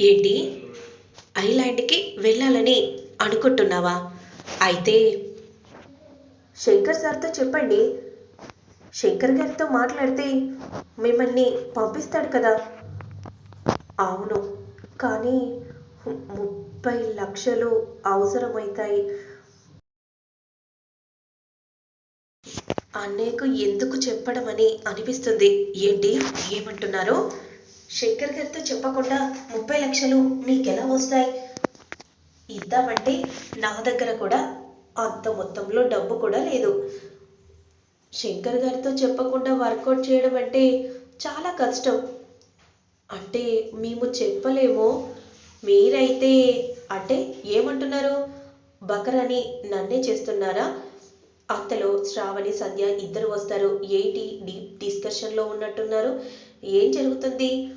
ఏంటి? ఐలాండ్కి వెళ్ళాలని అనుకుంటున్నావా? అయితే శంకర్ సార్తో చెప్పండి. శంకర్ గారితో మాట్లాడితే మిమ్మల్ని పంపిస్తాడు కదా. అవును. కానీ ముప్పై లక్షలు అవసరమవుతాయి అన్నయ్యకు ఎందుకు చెప్పడం అని అనిపిస్తుంది. ఏంటి? ఏమంటున్నారు? శంకర్ గారితో చెప్పకుండా ముప్పై లక్షలు నీకెలా వస్తాయి? ఇద్దామంటే నా దగ్గర కూడా అంత మొత్తంలో డబ్బు కూడా లేదు. శంకర్ గారితో చెప్పకుండా వర్కౌట్ చేయడం అంటే చాలా కష్టం. అంటే మేము చెప్పలేమో. మీరైతే అంటే ఏమంటున్నారు? బకరని నన్నే చేస్తున్నారా? అంతలో శ్రావణి సంధ్య ఇద్దరు వస్తారు. ఏంటి డీప్ డిస్కషన్లో ఉన్నట్టున్నారు. ఏం జరుగుతుంది?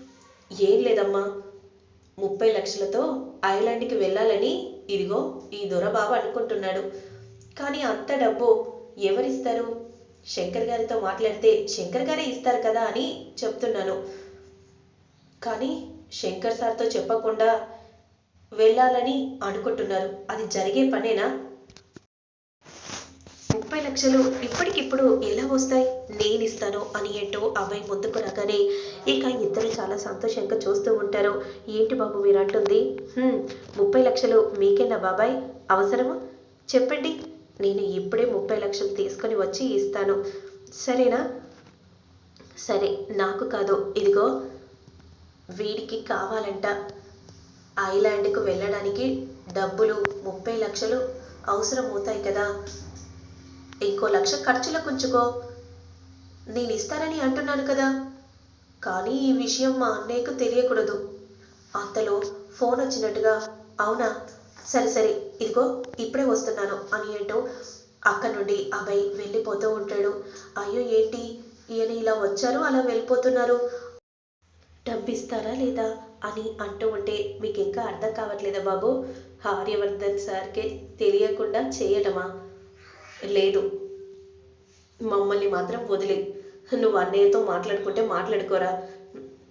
ఏం లేదమ్మా. ముప్పై లక్షలతో ఐలాండ్కి వెళ్ళాలని ఇదిగో ఈ దొరబాబు అనుకుంటున్నాడు. కానీ అంత డబ్బు ఎవరిస్తారు? శంకర్ గారితో మాట్లాడితే శంకర్ గారే ఇస్తారు కదా అని చెప్తున్నాను. కానీ శంకర్ సార్తో చెప్పకుండా వెళ్ళాలని అనుకుంటున్నారు. అది జరిగే పనేనా? ముప్పై లక్షలు ఇప్పటికిప్పుడు ఎలా వస్తాయి? నేను ఇస్తాను అని ఏంటో అబ్బాయి ముందుకు రాగానే ఇక ఇద్దరు చాలా సంతోషంగా చూస్తూ ఉంటారు. ఏంటి బాబు మీరు అంటుంది ముప్పై లక్షలు మీకేనా బాబాయ్? అవసరమా? చెప్పండి. నేను ఇప్పుడే ముప్పై లక్షలు తీసుకొని వచ్చి ఇస్తాను. సరేనా? సరే నాకు కాదు. ఇదిగో వీడికి కావాలంట. ఐలాండ్కు వెళ్ళడానికి డబ్బులు ముప్పై లక్షలు అవసరం అవుతాయి కదా. ఇంకో లక్ష ఖర్చులకు ఉంచుకో. నేను ఇస్తానని అంటున్నాను కదా. కానీ ఈ విషయం మా అన్నయ్యకు తెలియకూడదు. అంతలో ఫోన్ వచ్చినట్టుగా అవునా? సరే సరే ఇదిగో ఇప్పుడే వస్తున్నాను అని ఏంటో అక్కడ నుండి అభయ్ వెళ్ళిపోతూ ఉంటాడు. అయ్యో ఏంటి? ఈయన ఇలా వచ్చారు అలా వెళ్ళిపోతున్నారు. డబ్బిస్తారా లేదా అని అంటూ ఉంటే మీకు ఇంకా అర్థం కావట్లేదా బాబు? ఆర్యవర్ధన్ సార్కే తెలియకుండా చేయటమా? లేదు. మమ్మల్ని మాత్రం వదిలే. నువ్వు అన్నయ్యతో మాట్లాడుకుంటే మాట్లాడుకోరా.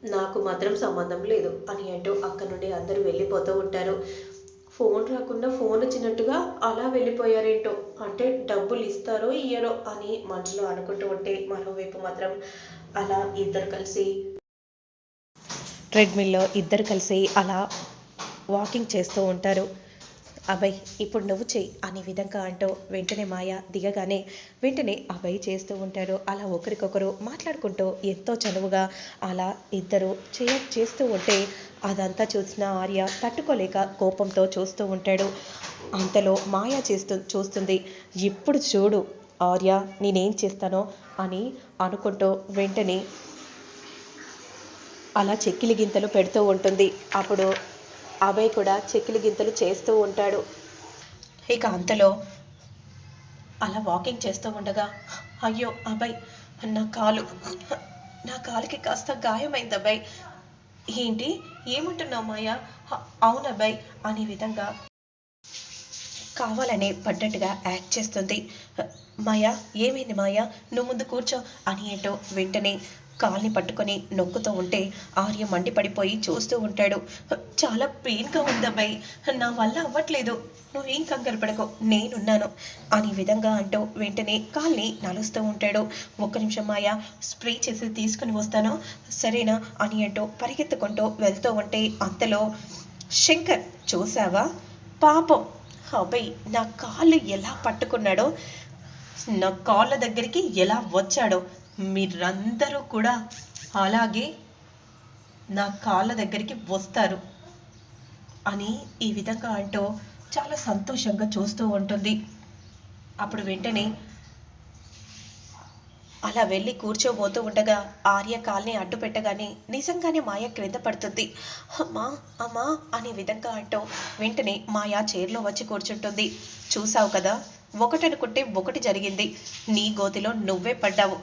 నాకు మాత్రం సంబంధం లేదు అని అంటూ అక్కడ నుండి అందరూ వెళ్ళిపోతూ ఉంటారు. ఫోన్ రాకుండా ఫోన్ వచ్చినట్టుగా అలా వెళ్ళిపోయారేంటో. అంటే డబ్బులు ఇస్తారో ఇయ్యరో అని మనసులో అనుకుంటూ ఉంటే మరోవైపు మాత్రం అలా ఇద్దరు కలిసి ట్రెడ్మిల్లో ఇద్దరు కలిసి అలా వాకింగ్ చేస్తూ ఉంటారు. అభయ్ ఇప్పుడు నువ్వు చెయ్యి అనే విధంగా అంటూ వెంటనే మాయ దిగగానే వెంటనే అభయ్ చేస్తూ ఉంటారు అలా ఒకరికొకరు మాట్లాడుకుంటూ ఎంతో చనువుగా అలా ఇద్దరు చేయ చేస్తూ ఉంటే అదంతా చూసిన ఆర్య తట్టుకోలేక కోపంతో చూస్తూ ఉంటాడు. అంతలో మాయ చేస్తూ చూస్తుంది ఇప్పుడు చూడు ఆర్య నేనేం చేస్తానో అని అనుకుంటూ వెంటనే అలా చెక్కిలి గింతలు పెడుతూ ఉంటుంది. అప్పుడు అభయ్ కూడా చెక్కిలి గింతలు చేస్తూ ఉంటాడు. ఇక అంతలో అలా వాకింగ్ చేస్తూ ఉండగా అయ్యో అభయ్ నా కాలు నా కాలుకి కాస్త గాయమైంది అబ్బాయి ఏంటి? ఏమంటున్నావు మాయా? అవును అబ్బాయి అనే విధంగా కావాలనే పడ్డట్టుగా యాక్ట్ చేస్తుంది. మాయా ఏమైంది మాయా? నువ్వు ముందు కూర్చో అని ఏంటో వెంటనే కాల్ని పట్టుకొని నొక్కుతూ ఉంటే ఆర్య మండిపడిపోయి చూస్తూ ఉంటాడు. చాలా పెయిన్గా ఉందమ్మాయి నా వల్ల అవ్వట్లేదు. నువ్వేం కంగారు పడకు. నేనున్నాను. అని విధంగా అంటూ వెంటనే కాల్ని నలుస్తూ ఉంటాడు. ఒక్క నిమిషం మాయా. స్ప్రే చేసి తీసుకుని వస్తాను. సరేనా? అని అంటూ పరిగెత్తుకుంటూ వెళ్తూ ఉంటే అంతలో శంకర్ చూసావా పాపం. అబ్బాయి నా కాళ్ళు ఎలా పట్టుకున్నాడో నా కాళ్ళ దగ్గరికి ఎలా వచ్చాడో మీరందరూ కూడా అలాగే నా కాళ్ళ దగ్గరికి వస్తారు అని ఈ విధంగా అంటూ చాలా సంతోషంగా చూస్తూ ఉంటుంది. అప్పుడు వెంటనే అలా వెళ్ళి కూర్చోబోతూ ఉండగా ఆర్య కాల్ని అడ్డు పెట్టగానే నిజంగానే మాయ క్రింద పడుతుంది. అమ్మా అమ్మా అనే విధంగా అంటూ వెంటనే మాయ చైర్లో వచ్చి కూర్చుంటుంది. చూసావు కదా ఒకటనుకుంటే ఒకటి జరిగింది. నీ గోతిలో నువ్వే పడ్డావు.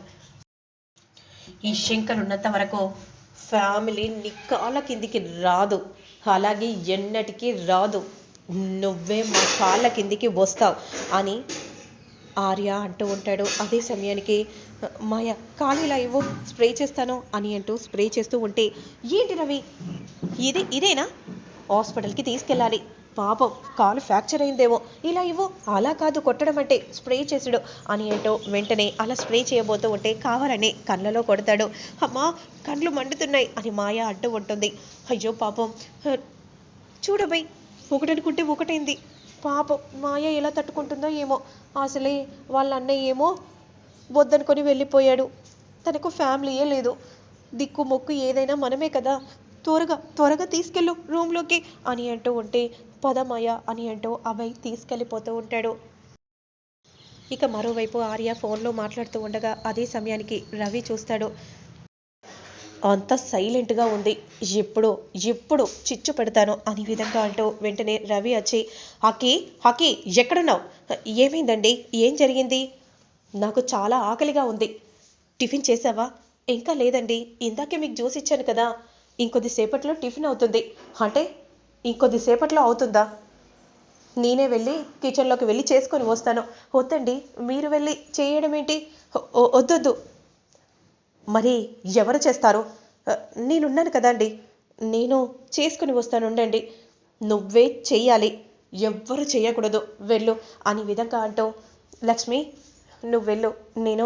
ఈ శంకర్ ఉన్నంత వరకు ఫ్యామిలీ నీ కాళ్ళ కిందికి రాదు. అలాగే ఎన్నటికీ రాదు. నువ్వే మా కాళ్ళ కిందికి వస్తావు అని ఆర్య అంటూ ఉంటాడు. అదే సమయానికి మాయ కాలు ఇలా ఇవ్వు స్ప్రే చేస్తాను అని అంటూ స్ప్రే చేస్తూ ఉంటే ఏంటి రవి? ఇది ఇదేనా? హాస్పిటల్కి తీసుకెళ్ళాలి. పాపం కాలు ఫ్రాక్చర్ అయిందేమో. ఇలా ఇవ్వు. అలా కాదు కొట్టడం అంటే స్ప్రే చేసుడు. అని అంటూ వెంటనే అలా స్ప్రే చేయబోతూ ఉంటే కావాలని కళ్ళలో కొడతాడు. అమ్మా కళ్ళు మండుతున్నాయి అని మాయ అంటూ ఉంటుంది. అయ్యో పాపం. చూడబై ఒకటనుకుంటే ఒకటైంది. పాపం మాయ ఎలా తట్టుకుంటుందో ఏమో. అసలే వాళ్ళ అన్నయ్య ఏమో వద్దనుకొని వెళ్ళిపోయాడు. తనకు ఫ్యామిలీయే లేదు. దిక్కు మొక్కు ఏదైనా మనమే కదా. త్వరగా త్వరగా తీసుకెళ్ళు రూమ్లోకి అని అంటూ ఉంటే పదమాయ అని అంటూ అభయ్ తీసుకెళ్ళిపోతూ ఉంటాడు. ఇక మరోవైపు ఆర్య ఫోన్లో మాట్లాడుతూ ఉండగా అదే సమయానికి రవి చూస్తాడు. అంత సైలెంట్గా ఉంది. ఎప్పుడు ఎప్పుడు చిచ్చు పెడతాను అని విధంగా అంటూ వెంటనే రవి వచ్చి హకీ హకీ ఎక్కడున్నావు? ఏమైందండి? ఏం జరిగింది? నాకు చాలా ఆకలిగా ఉంది. టిఫిన్ చేసావా? ఇంకా లేదండి. ఇందాకే మీకు జ్యూస్ ఇచ్చాను కదా. ఇంకొద్దిసేపట్లో టిఫిన్ అవుతుంది. అంటే ఇంకొద్దిసేపట్లో అవుతుందా? నేనే వెళ్ళి కిచెన్లోకి వెళ్ళి చేసుకొని వస్తాను. వద్దండి మీరు వెళ్ళి చేయడం ఏంటి వద్దొద్దు. మరి ఎవరు చేస్తారు? నేనున్నాను కదండి. నేను చేసుకుని వస్తాను ఉండండి. నువ్వే చెయ్యాలి. ఎవ్వరు చేయకూడదు వెళ్ళు అని విధంగా అంటూ లక్ష్మి నువ్వు వెళ్ళు. నేను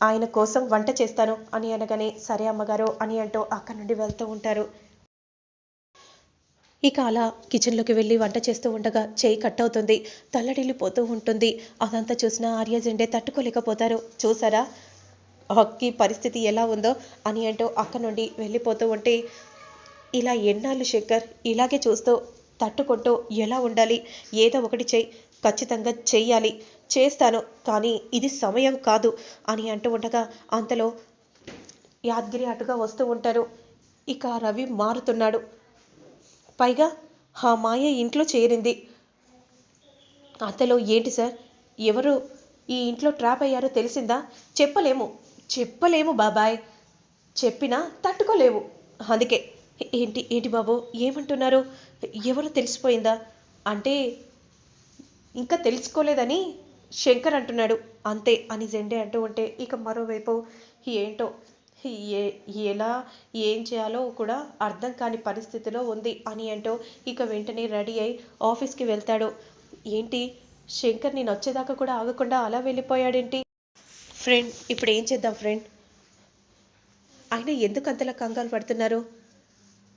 ఆయన కోసం వంట చేస్తాను అని అనగానే సరే అమ్మగారు అని అంటూ అక్కడి నుండి వెళ్తూ ఉంటారు. ఇక అలా కిచెన్లోకి వెళ్ళి వంట చేస్తూ ఉండగా చేయి కట్ అవుతుంది తల్లడిల్లిపోతూ ఉంటుంది. అదంతా చూసిన ఆర్య జెండే తట్టుకోలేకపోతారు. చూసారా? హక్కి పరిస్థితి ఎలా ఉందో అని అంటూ అక్క నుండి వెళ్ళిపోతూ ఉంటే ఇలా ఎన్నాళ్ళు శేఖర్ ఇలాగే చూస్తూ తట్టుకుంటూ ఎలా ఉండాలి? ఏదో ఒకటి చేయి ఖచ్చితంగా చెయ్యాలి చేస్తాను కానీ ఇది సమయం కాదు అని అంటూ ఉండగా అంతలో యాద్గిరి అటుగా వస్తూ ఉంటారు. ఇక రవి మారుతున్నాడు. పైగా ఆ మాయ ఇంట్లో చేరింది. అతలో ఏంటి సార్? ఎవరు ఈ ఇంట్లో ట్రాప్ అయ్యారో తెలిసిందా? చెప్పలేము చెప్పలేము బాబాయ్. చెప్పినా తట్టుకోలేవు. అందుకే. ఏంటి ఏంటి బాబు? ఏమంటున్నారు? ఎవరు తెలిసిపోయిందా? అంటే ఇంకా తెలుసుకోలేదని శంకర్ అంటున్నాడు. అంతే అని జెండే అంటూ ఉంటే ఇక మరోవైపు ఏంటో ఏ ఎలా ఏం చేయాలో కూడా అర్థం కాని పరిస్థితిలో ఉంది అని అంటూ ఇక వెంటనే రెడీ అయి ఆఫీస్కి వెళ్తాడు. ఏంటి? శంకర్ నేను వచ్చేదాకా కూడా ఆగకుండా అలా వెళ్ళిపోయాడేంటి? ఫ్రెండ్ ఇప్పుడు ఏం చేద్దాం ఫ్రెండ్? ఆయన ఎందుకు అంతలా కంగారు పడుతున్నారు?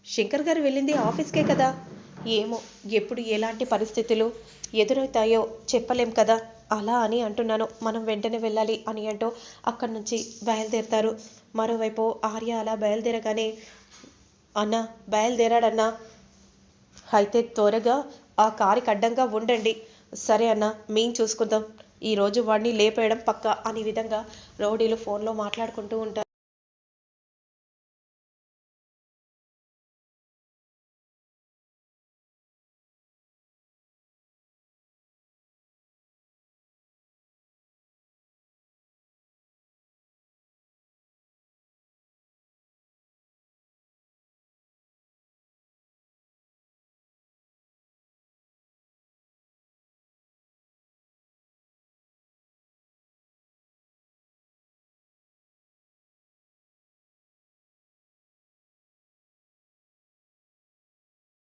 శంకర్ గారు వెళ్ళింది ఆఫీస్కే కదా. ఏమో ఎప్పుడు ఎలాంటి పరిస్థితులు ఎదురవుతాయో చెప్పలేం కదా. అలా అని అంటున్నాను. మనం వెంటనే వెళ్ళాలి అని అంటూ అక్కడి నుంచి బయలుదేరుతారు. మరోవైపు ఆర్య అలా బయలుదేరగానే అన్న బయలుదేరాడన్నా. అయితే త్వరగా ఆ కారుకి అడ్డంగా ఉండండి. సరే అన్న మేం చూసుకుందాం. ఈరోజు వాడిని లేపేయడం పక్క అనే విధంగా రౌడీలు ఫోన్లో మాట్లాడుకుంటూ ఉంటారు.